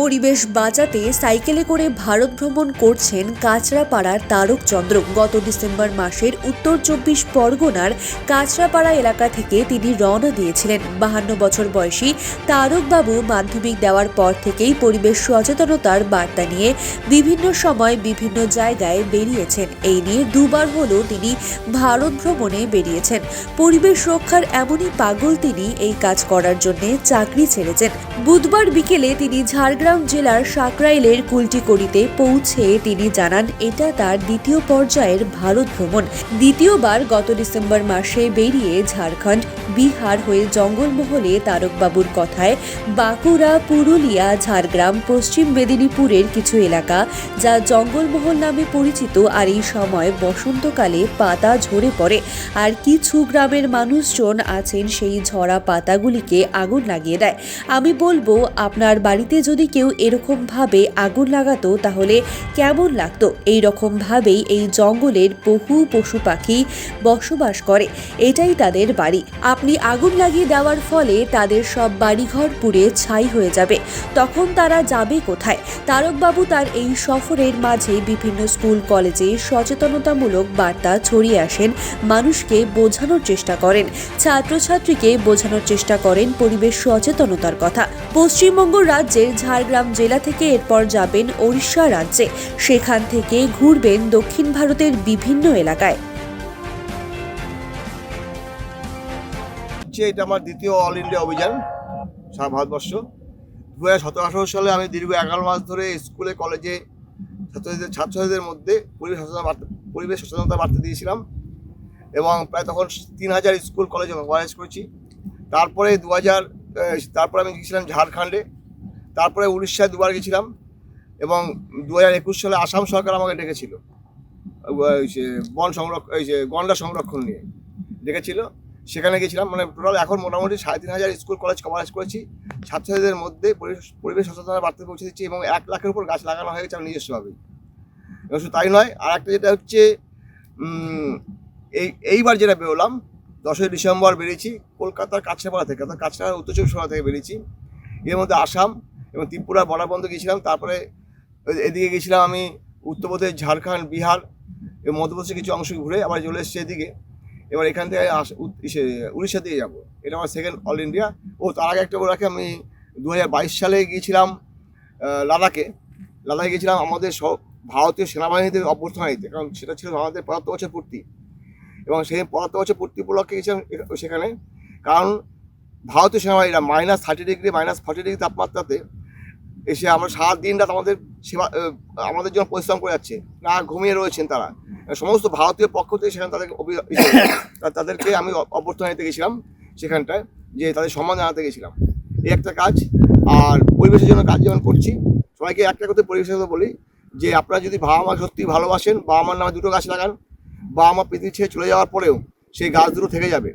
পরিবেশ বাঁচাতে সাইকেলে করে ভারত ভ্রমণ করছেন কাঁচরাপাড়ার তারক চন্দ্র। গত ডিসেম্বর মাসের উত্তর চব্বিশ পরগনার কাঁচরাপাড়া এলাকা থেকে তিনি রওনা দিয়েছিলেন। বাহান্ন বছর বয়সী তারকবাবু মাধ্যমিক দেওয়ার পর থেকেই পরিবেশ সচেতনতার বার্তা নিয়ে বিভিন্ন সময় বিভিন্ন জায়গায় বেরিয়েছেন। এই নিয়ে দুবার হলেও তিনি ভারত ভ্রমণে বেরিয়েছেন। পরিবেশ রক্ষার এমনই পাগল তিনি এই কাজ করার জন্য চাকরি ছেড়েছেন। বুধবার বিকেলে তিনি ঝাড়গ্রাম জেলার সাকরাইলের কুলটিকড়িতে পৌঁছে তিনি জানান, এটা তার দ্বিতীয় পর্যায়ের ভারত ভ্রমণ। দ্বিতীয়বার গত ডিসেম্বর মাসে বেরিয়ে ঝাড়খণ্ড, বিহার হয়ে জঙ্গলমহলে তারকবাবুর কথায় বাঁকুড়া, পুরুলিয়া, ঝাড়গ্রাম, পশ্চিম মেদিনীপুরের কিছু এলাকা, যা জঙ্গলমহল নামে পরিচিত আর এই সময় বসন্তকালে পাতা ঝরে পড়ে। আর কিছু গ্রামের মানুষজন আছেন সেই ঝরা পাতাগুলিকে আগুন লাগিয়ে দেয়। আমি বলব, আপনার বাড়িতে যদি কেউ এরকমভাবে আগুন লাগাতো, তাহলে কেমন লাগতো? এই রকম এই জঙ্গলের বহু পশু পাখি বসবাস করে। এটাই তাদের বাড়ি। আপনি আগুন লাগিয়ে দেওয়ার ফলে তাদের সব বাড়িঘর পুড়ে ছাই হয়ে যাবে। তখন তারা যাবে কোথায়? তারকবাবু তার এই সফরের মাঝে বিভিন্ন স্কুল, কলেজে সচেতনতামূলক বার্তা ছড়িয়ে আসেন, মানুষকে বোঝানোর চেষ্টা করেন। ছাত্রছাত্রীকে বোঝানোর চেষ্টা করেন পরিবেশ সচেতনতার কথা। পশ্চিমবঙ্গ রাজ্যের ঝাড়গ্রাম জেলা থেকে এরপর যাবেন ওড়িশা রাজ্যে। সেখান থেকে ঘুরবেন দক্ষিণ ভারতের বিভিন্ন এলাকায়। এটা আমার দ্বিতীয় অল ইন্ডিয়া অভিযান সারা ভারতবর্ষ। দু হাজার সালে আমি দীর্ঘ এগারো মাস ধরে স্কুলে, কলেজে ছাত্রছাত্রীদের ছাত্রছাত্রীদের মধ্যে পরিবেশ সচেতনতা পরিবেশ সচেতনতা বার্তা দিয়েছিলাম। এবং প্রায় তখন তিন হাজার স্কুল, কলেজে অর্গানাইজ করেছি। তারপরে দু হাজার তারপরে আমি গিয়েছিলাম ঝাড়খণ্ডে। তারপরে উড়িষ্যায় দুবার গেছিলাম এবং দু হাজার একুশ সালে আসাম সরকার আমাকে ডেকেছিল। বন সংরক্ষণ এই যে গন্ডা সংরক্ষণ নিয়ে ডেকেছিল। সেখানে গেছিলাম মানে টোটাল এখন মোটামুটি সাড়ে তিন হাজার স্কুল কলেজ কভারেজ করেছি। ছাত্রছাত্রীদের মধ্যে পরিবেশ সচেতনতার বার্তা পৌঁছে দিচ্ছি এবং এক লাখের উপর গাছ লাগানো হয়ে গেছে আমার নিজস্বভাবেই এবং শুধু তাই নয় আর একটা যেটা হচ্ছে এই, এইবার যেটা বেরোলাম, দশই ডিসেম্বর বেরিয়েছি, কলকাতার কাছড়াপাড়া থেকে, অর্থাৎ কাছড়া উত্তর চব্বিশ পরগনা থেকে বেরিয়েছি। এর মধ্যে আসাম এবং ত্রিপুরা বর্ডার পর্যন্ত গিয়েছিলাম, তারপরে এদিকে গেছিলাম আমি উত্তরপ্রদেশ, ঝাড়খণ্ড, বিহার এবং মধ্যপ্রদেশের কিছু অংশ ঘুরে আবার চলে এসেছি এদিকে। এবার এখান থেকে উড়িষ্যা দিয়ে যাব। এটা আমার সেকেন্ড অল ইন্ডিয়া ও, তার আগে একটা বলে রাখি, আমি দু হাজার বাইশ সালে গিয়েছিলাম লাদাখে। লাদাখে গিয়েছিলাম আমাদের সব ভারতীয় সেনাবাহিনীতে অভ্যর্থনা নিতে কারণ সেটা ছিল আমাদের পঁচাত্তর বছর পূর্তি। এবং সেই পঁচাত্তর বছর পূর্তি উপলক্ষে গেছিলাম এ- সেখানে। কারণ ভারতীয় সেনাবাহিনীরা minus thirty degree minus forty degree তাপমাত্রাতে এসে আমরা সারা দিন রাত আমাদের সেবা আমাদের জন্য পরিশ্রম করে যাচ্ছে। না ঘুমিয়ে রয়েছেন তারা। সমস্ত ভারতীয় পক্ষ থেকে সেখানে তাদেরকে তাদেরকে আমি অভ্যর্থনা নিতে গেছিলাম সেখানটায় যে তাদের সম্মান জানাতে গেছিলাম। এই একটা কাজ আর পরিবেশের জন্য কাজ যেমন করছি সবাইকে একটা কথা পরিবেশের কথা বলি যে আপনারা যদি বাবা মা সত্যি ভালোবাসেন বাবা মার নামে দুটো গাছ লাগান বাবা মা পৃথিবী ছেড়ে চলে যাওয়ার পরেও সেই গাছ দুটো থেকে যাবে।